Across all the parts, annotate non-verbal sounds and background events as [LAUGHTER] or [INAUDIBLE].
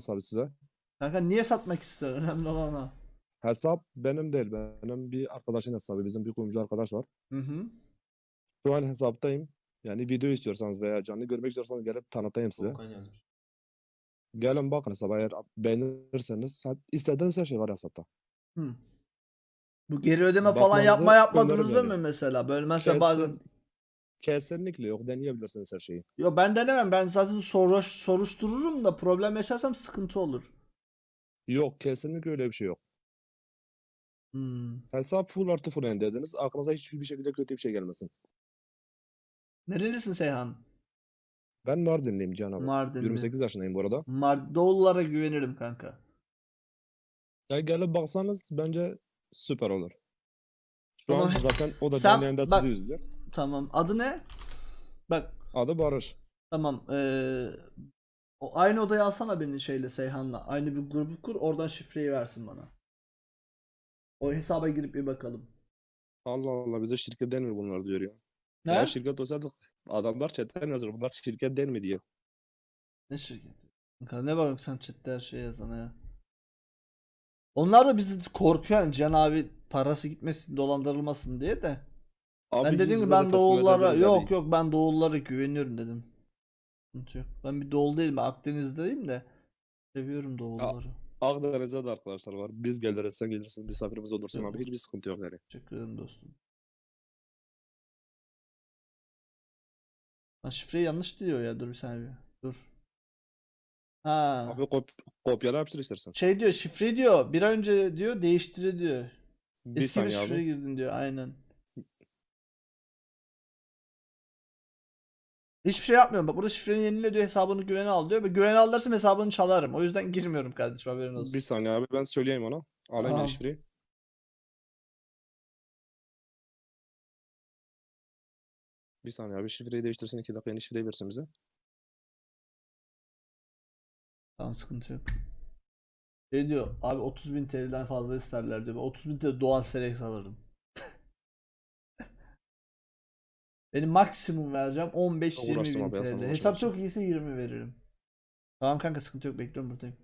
hesabı size. Kanka niye satmak istiyor? Önemli olan o. Hesap benim değil. Benim bir arkadaşın hesabı. Bizim bir kuyumcu arkadaş var. Hı hı. Şu an hesaptayım. Yani video istiyorsanız veya canlı görmek istiyorsanız gelip tanıtayım size. Volkan yazmış. Gelin bakın hesaba eğer beğenirseniz istediğiniz her şey var hesapta. Hı. Bu geri ödeme falan Bakmanızı yapma yapmadınız öneririm mı yani. mesela? Böyle mesela bazen Kesin- Kesinlikle yok. Deneyebilirsiniz her şeyi. Yo ben denemem. Ben zaten soruş, soruştururum da problem yaşarsam sıkıntı olur. Yok kesinlikle öyle bir şey yok. Hmm. Hesap full artı full end dediniz. Aklınıza hiçbir şekilde kötü bir şey gelmesin. Nerelisin Seyhan? Ben Mardinliyim Can abi. Mardinli. 28 yaşındayım bu arada. Mar Doğullara güvenirim kanka. Ya gelip baksanız bence süper olur. Şu Tamam. an zaten o da [LAUGHS] Sen- canlı yayında bak- sizi izliyor. Tamam. Adı ne? Bak Adı Barış. tamam. Ee, o aynı odaya alsana beni şeyle Seyhan'la. Aynı bir grubu kur. Oradan şifreyi versin bana. O hesaba girip bir bakalım. Allah Allah bize şirket denmiyor bunlar diyor ya. Ne? Eğer şirket olsaydı adamlar chatten yazıyor. Bunlar şirket değil mi diyor. Ne şirketi? Ne bak sen chatte her şeye yazana ya. Onlar da bizi korkuyor yani Can abi parası gitmesin dolandırılmasın diye de. Abi ben dedim ki ben Doğullara yok yok ben Doğullara güveniyorum dedim. Ben bir Doğulu değilim Akdeniz'deyim de. Seviyorum Doğulları. Akdeniz'de de arkadaşlar var. Biz geliriz sen gelirsin misafirimiz olursun Yok. abi. Hiçbir sıkıntı yok yani. Teşekkür ederim dostum. Lan şifreyi yanlış diyor ya dur bir saniye. Dur. Ha. Abi kop kopyala yapıştır istersen. Şey diyor şifre diyor. Bir ay önce diyor değiştire diyor. Bir Eski bir şifre abi. girdin diyor aynen. Hiçbir şey yapmıyorum. Bak burada şifreni yenile diyor hesabını güvene al diyor. Ve güvene al dersem hesabını çalarım. O yüzden girmiyorum kardeşim haberin olsun. Bir saniye abi ben söyleyeyim ona. Alayım Tamam. şifreyi. Bir saniye abi şifreyi değiştirsin iki dakika yeni şifreyi versin bize. Tamam sıkıntı yok. Şey diyor abi 30 bin TL'den fazla isterler diyor. Ben 30 bin TL Doğan Selex alırım. Benim maksimum vereceğim 15-20 Uğraştım bin TL. Hesap çok iyiyse 20 veririm. Tamam kanka sıkıntı yok bekliyorum buradayım.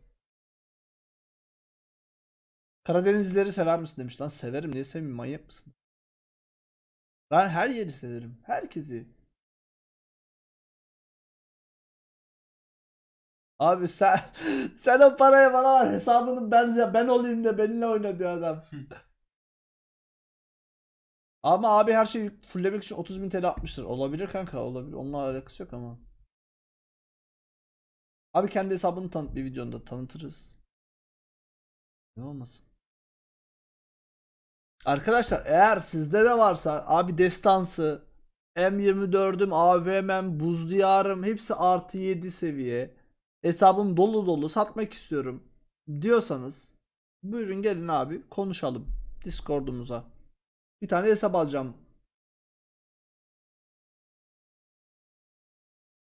Karadenizlileri sever misin demiş lan severim niye sevmeyeyim manyak mısın? Ben her yeri severim. Herkesi. Abi sen [LAUGHS] sen o parayı bana ver hesabını ben ben olayım da benimle oyna diyor adam. [LAUGHS] ama abi her şeyi fulllemek için 30 bin TL atmıştır. Olabilir kanka olabilir. Onunla alakası yok ama. Abi kendi hesabını tanıt bir videonda tanıtırız. Ne olmasın. Arkadaşlar eğer sizde de varsa abi destansı M24'üm, AVM'm, buz diyarım hepsi artı 7 seviye. Hesabım dolu dolu satmak istiyorum diyorsanız buyurun gelin abi konuşalım Discord'umuza. Bir tane hesap alacağım.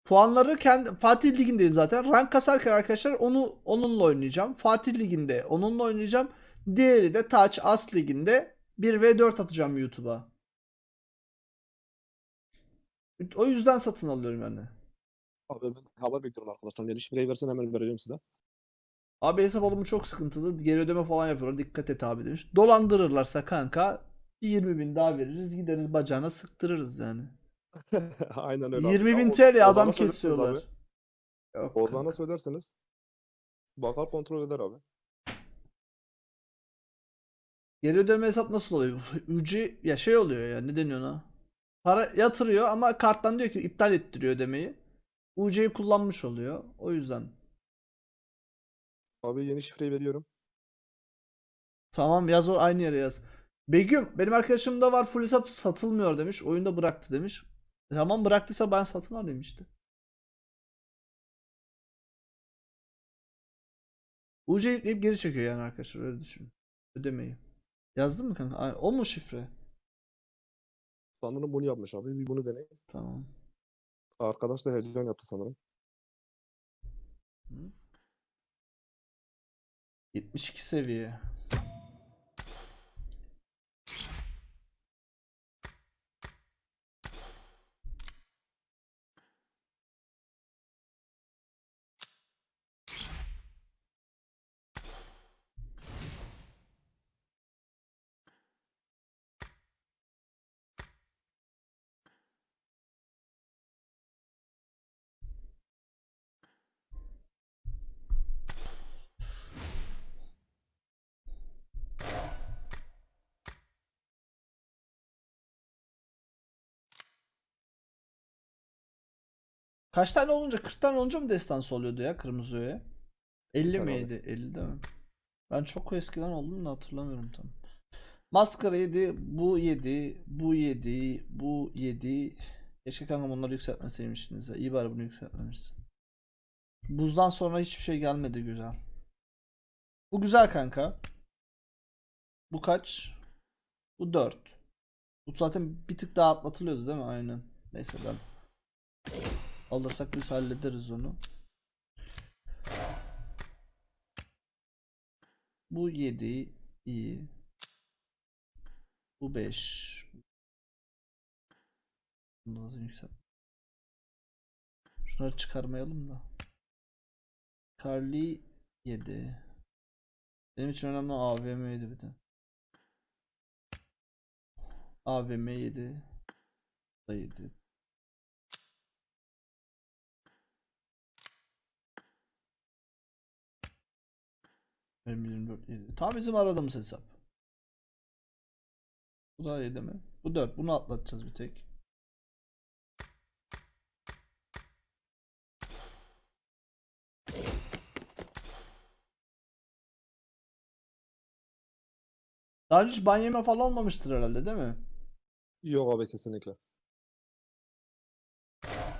Puanları kendi Fatih Ligi'ndeyim zaten. Rank kasarken arkadaşlar onu onunla oynayacağım. Fatih Ligi'nde onunla oynayacağım. Diğeri de Touch As Ligi'nde 1v4 atacağım YouTube'a. O yüzden satın alıyorum yani. Abi ben haber bekliyorum arkadaşlar. Yeni şifreyi versin hemen vereceğim size. Abi hesap alımı çok sıkıntılı. Geri ödeme falan yapıyorlar. Dikkat et abi demiş. Dolandırırlarsa kanka bir 20 bin daha veririz. Gideriz bacağına sıktırırız yani. [LAUGHS] Aynen öyle. abi. 20 bin TL adam Ozan'a söylersiniz kesiyorlar. abi. Yok Ozan'a kanka. söylersiniz. Bakar kontrol eder abi. Geri ödeme hesap nasıl oluyor? [LAUGHS] Ücret ya şey oluyor ya ne deniyor ona? Para yatırıyor ama karttan diyor ki iptal ettiriyor ödemeyi. UC'yi kullanmış oluyor. O yüzden. Abi yeni şifreyi veriyorum. Tamam yaz o aynı yere yaz. Begüm benim arkadaşımda var full hesap satılmıyor demiş. Oyunda bıraktı demiş. E tamam bıraktıysa ben satın alayım işte. UC yükleyip geri çekiyor yani arkadaşlar öyle düşünün. Ödemeyi. Yazdın mı kanka? O mu şifre? Sanırım bunu yapmış abi. Bir bunu deneyin. Tamam. Arkadaş da heyecan yaptı sanırım. Hı. 72 seviye. Kaç tane olunca 40 tane olunca mı destansı oluyordu ya kırmızı öğe? 50 tane miydi? 50 değil mi? Ben çok eskiden oldum da hatırlamıyorum tam. Maskara 7, bu 7, bu 7, bu 7. Keşke kanka bunları yükseltmeseymişsiniz ya. İyi bari bunu yükseltmemişsin. Buzdan sonra hiçbir şey gelmedi güzel. Bu güzel kanka. Bu kaç? Bu 4. Bu zaten bir tık daha atlatılıyordu değil mi? Aynen. Neyse ben alırsak biz hallederiz onu. Bu 7 iyi. Bu 5. Bunu lazım yüksel. Şunları çıkarmayalım da. Carly 7. Benim için önemli AVM 7 bir de. AVM 7. Da 7. Benim 24 7. Tam bizim aradığımız hesap. Bu da 7 mi? Bu 4. Bunu atlatacağız bir tek. Daha önce hiç ban yeme falan olmamıştır herhalde değil mi? Yok abi kesinlikle.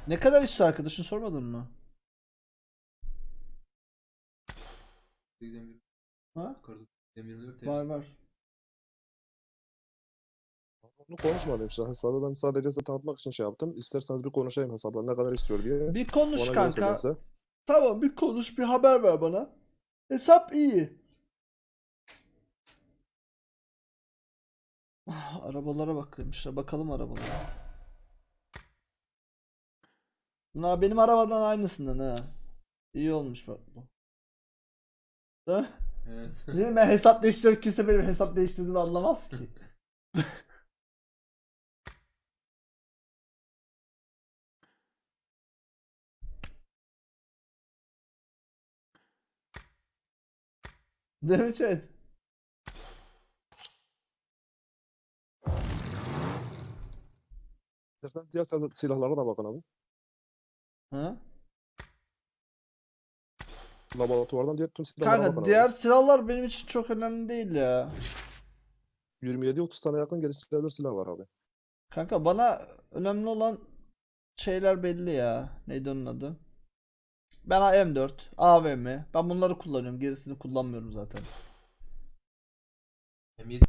Ne kadar istiyor arkadaşın sormadın mı? 81 Ha? yukarıda 24 Var var. Bunu konuşmadım işte hesabı ben sadece size tanıtmak için şey yaptım. İsterseniz bir konuşayım hesapla ne kadar istiyor diye. Bir konuş Ona göre kanka. söyleyeyim size. Tamam bir konuş bir haber ver bana. Hesap iyi. Ah, Arabalara bak demişler. Bakalım arabalara. Bunlar benim arabadan aynısından ha. İyi olmuş bak bu. Ha? Evet. [LAUGHS] Değil mi? Ben hesap değiştiriyorum. Kimse benim hesap değiştirdiğimi anlamaz ki. [LAUGHS] Değil mi chat? İstersen diğer sil- silahlara da bakın abi. Ha? Laboratuvardan diğer tüm silahlara Kanka abi. diğer silahlar benim için çok önemli değil ya. 27-30 tane yakın geliştirilebilir silah var abi. Kanka bana önemli olan şeyler belli ya. Neydi onun adı? Ben M4, AVM. Ben bunları kullanıyorum. Gerisini kullanmıyorum zaten. M7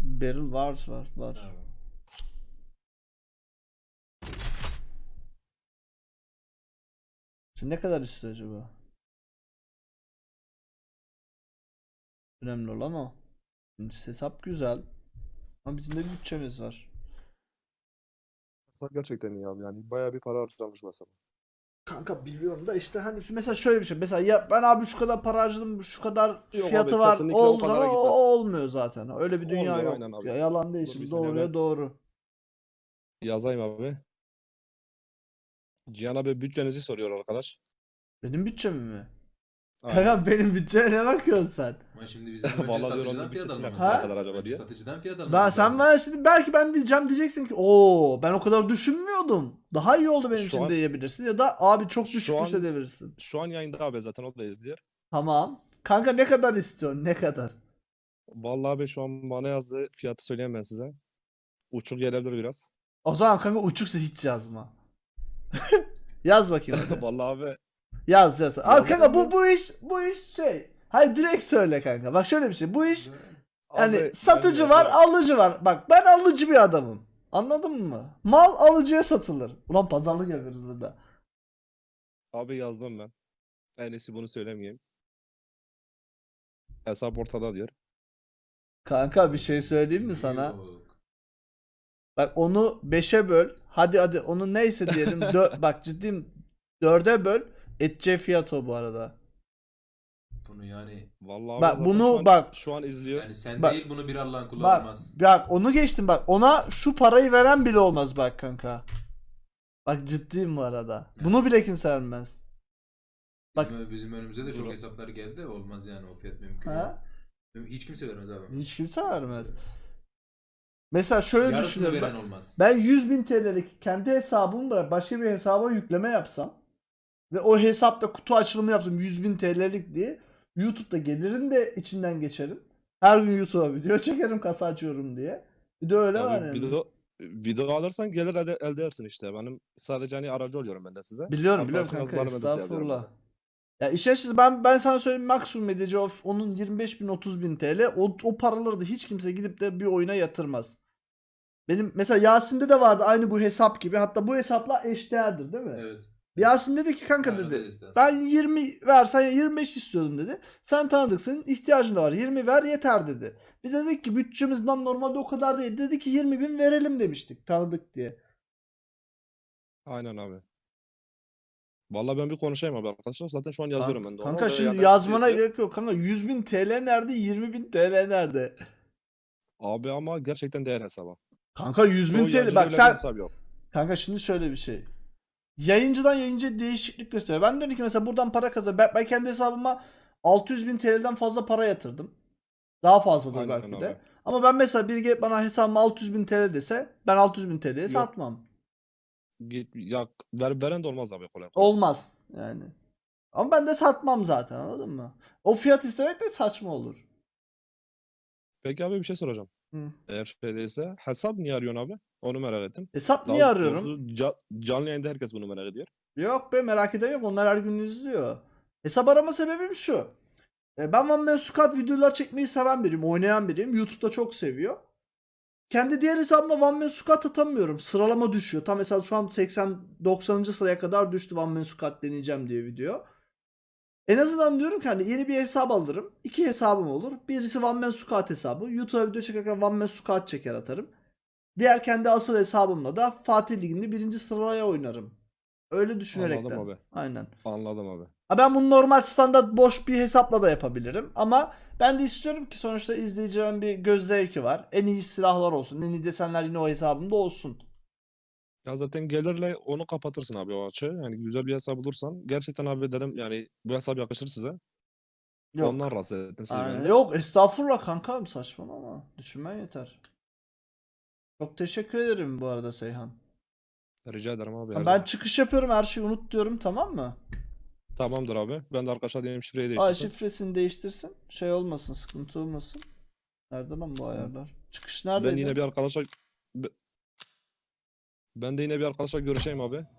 Barrel var var var. Şimdi ne kadar istiyor acaba? Önemli olan o. Şimdi hesap güzel. Ama bizim de bir bütçemiz var. Hesap gerçekten iyi abi yani bayağı bir para harcamış bu hesap. Kanka biliyorum da işte hani şu- mesela şöyle bir şey. Mesela ya ben abi şu kadar para harcadım, şu kadar Yok fiyatı abi, var. kesinlikle o Olduğu kadara zaman o, gitmez. o olmuyor zaten. Öyle bir dünya Olmuyor, yok. aynen abi. Ya yalan değil Dur şimdi saniye doğruya ben- doğru. Yazayım abi. Cihan abi bütçenizi soruyor arkadaş. Benim bütçem mi? Kanka benim bütçeme ne bakıyorsun sen? Ama şimdi bizim önce [LAUGHS] Vallahi diyor, satıcıdan onun fiyat bütçesi ne almamız kadar lazım. acaba Önce diye. satıcıdan fiyat almamız Ben sen lazım. bana şimdi belki ben diyeceğim diyeceksin ki o ben o kadar düşünmüyordum. Daha iyi oldu benim Şu için an- diyebilirsin ya da abi çok Şu düşükmüş an- edebilirsin. Şu an yayında abi zaten o da izliyor. Tamam. Kanka ne kadar istiyorsun? Ne kadar? Vallahi abi şu an bana yazdı fiyatı söyleyeyim ben size. Uçuk gelebilir biraz. O zaman kanka uçuksa hiç yazma. [LAUGHS] yaz bakayım hadi. [LAUGHS] Vallahi abi Yaz yaz. Abi kanka bu bu iş bu iş şey. Hayır direkt söyle kanka. Bak şöyle bir şey. Bu iş yani Abi, satıcı ben var, alıcı var. Bak ben alıcı bir adamım. Anladın mı? Mal alıcıya satılır. Ulan pazarlık yapıyoruz burada. Abi yazdım ben. En iyisi bunu söylemeyeyim. Hesap ortada diyor. Kanka bir şey söyleyeyim mi sana? Yok. Bak onu 5'e böl. Hadi hadi onu neyse diyelim. Dö- [LAUGHS] bak ciddiyim 4'e böl. Edeceği fiyat o bu arada. Bunu yani Vallahi abi Bak zaten bunu şu an, bak- şu an izliyor. yani sen Bak- değil bunu bir Allah'ın kulu Bak, almaz. bak onu geçtim bak. Ona şu parayı veren bile olmaz bak kanka. Bak ciddiyim bu arada. Bunu bile kimse vermez. bak- Bizim, bizim önümüze de çok Buyurun. hesaplar geldi. Olmaz yani o fiyat mümkün. Ha? değil. Hiç kimse vermez abi. Hiç kimse vermez. Mesela şöyle Yarısını düşünüyorum. veren Ben, olmaz. ben 100 bin TL'lik kendi hesabımı bırak başka bir hesaba yükleme yapsam ve o hesapta kutu açılımı yapsam 100 bin TL'lik diye YouTube'da gelirim de içinden geçerim. Her gün YouTube'a video [LAUGHS] çekerim kasa açıyorum diye. Bir de öyle var Abi yani. video, video alırsan gelir elde, elde edersin işte. Benim sadece hani aracı oluyorum ben de size. Biliyorum Arkadaşlar biliyorum kanka yazılarını ben de seviyorum estağfurullah. Ya iş açısı ben ben sana söyleyeyim maksimum edici of onun 25 bin 30 bin TL o, o paraları da hiç kimse gidip de bir oyuna yatırmaz. Benim mesela Yasin'de de vardı aynı bu hesap gibi hatta bu hesapla eşdeğerdir değil mi? Evet. Yasin dedi ki kanka Aynen dedi ben 20 versen 25 istiyordum dedi. Sen tanıdıksın ihtiyacın da var 20 ver yeter dedi. Biz dedik ki bütçemizden normalde o kadar değil. Dedi ki 20 bin verelim demiştik tanıdık diye. Aynen abi. Vallahi ben bir konuşayım abi arkadaşlar. Zaten şu an yazıyorum ben de. ona. Kanka Oraya şimdi yazmana gerek yok kanka 100 bin TL nerede 20 bin TL nerede? Abi ama gerçekten değer hesaba. Kanka 100 bin TL bak sen kanka şimdi şöyle bir şey. Yayıncıdan yayıncıya değişiklik gösteriyor. Ben diyorum ki mesela buradan para kazan. Ben, ben kendi hesabıma 600 bin TL'den fazla para yatırdım. Daha fazladır Aynen belki abi. de. Ama ben mesela bir bana hesabıma 600 bin TL dese ben 600 bin TL'ye satmam. Git, ya ver, veren de olmaz abi kolay kolay. Olmaz yani. Ama ben de satmam zaten anladın mı? O fiyat istemek de saçma olur. Peki abi bir şey soracağım. Hı. Eğer şey değilse hesap niye arıyorsun abi? Onu merak ettim. Hesap Daha niye arıyorum? doğrusu ca- canlı yayında herkes bunu merak ediyor. Yok be merak eden yok. Onlar her gün izliyor. Hesap arama sebebim şu. E, Ben One Man Squad videolar çekmeyi seven biriyim. Oynayan biriyim. YouTube'da çok seviyor. Kendi diğer hesabımda One Man Squad atamıyorum. Sıralama düşüyor. Tam mesela şu an 80-90. sıraya kadar düştü Man Squad deneyeceğim diye video. En azından diyorum ki hani yeni bir hesap alırım. İki hesabım olur. Birisi Man Squad hesabı. YouTube'a video çekerken Man Squad çeker atarım. Diğer kendi asıl hesabımla da Fatih Ligi'nde birinci sıraya oynarım. Öyle düşünerekten. Anladım abi. Aynen. Anladım abi. Ha ben bunu normal standart boş bir hesapla da yapabilirim ama ben de istiyorum ki sonuçta izleyicilerin bir göz zevki var. En iyi silahlar olsun, en iyi desenler yine o hesabımda olsun. Ya zaten gelirle onu kapatırsın abi o açığı. Yani güzel bir hesap bulursan. Gerçekten abi dedim yani bu hesap yakışır size. Yok. Ondan rahatsız ettim sizi Aynen. ben de. Yok estağfurullah kankam saçmalama. Düşünmen yeter. Çok teşekkür ederim bu arada Seyhan. Rica ederim abi. Her ben zaman. çıkış yapıyorum her şeyi unut diyorum tamam mı? Tamamdır abi. Ben de arkadaşlar diyeyim şifreyi değiştirsin. şifresini değiştirsin. Şey olmasın sıkıntı olmasın. Nerede lan bu ayarlar? Çıkış neredeydi? Ben yine bir arkadaşa be- ben de yine bir arkadaşla görüşeyim abi.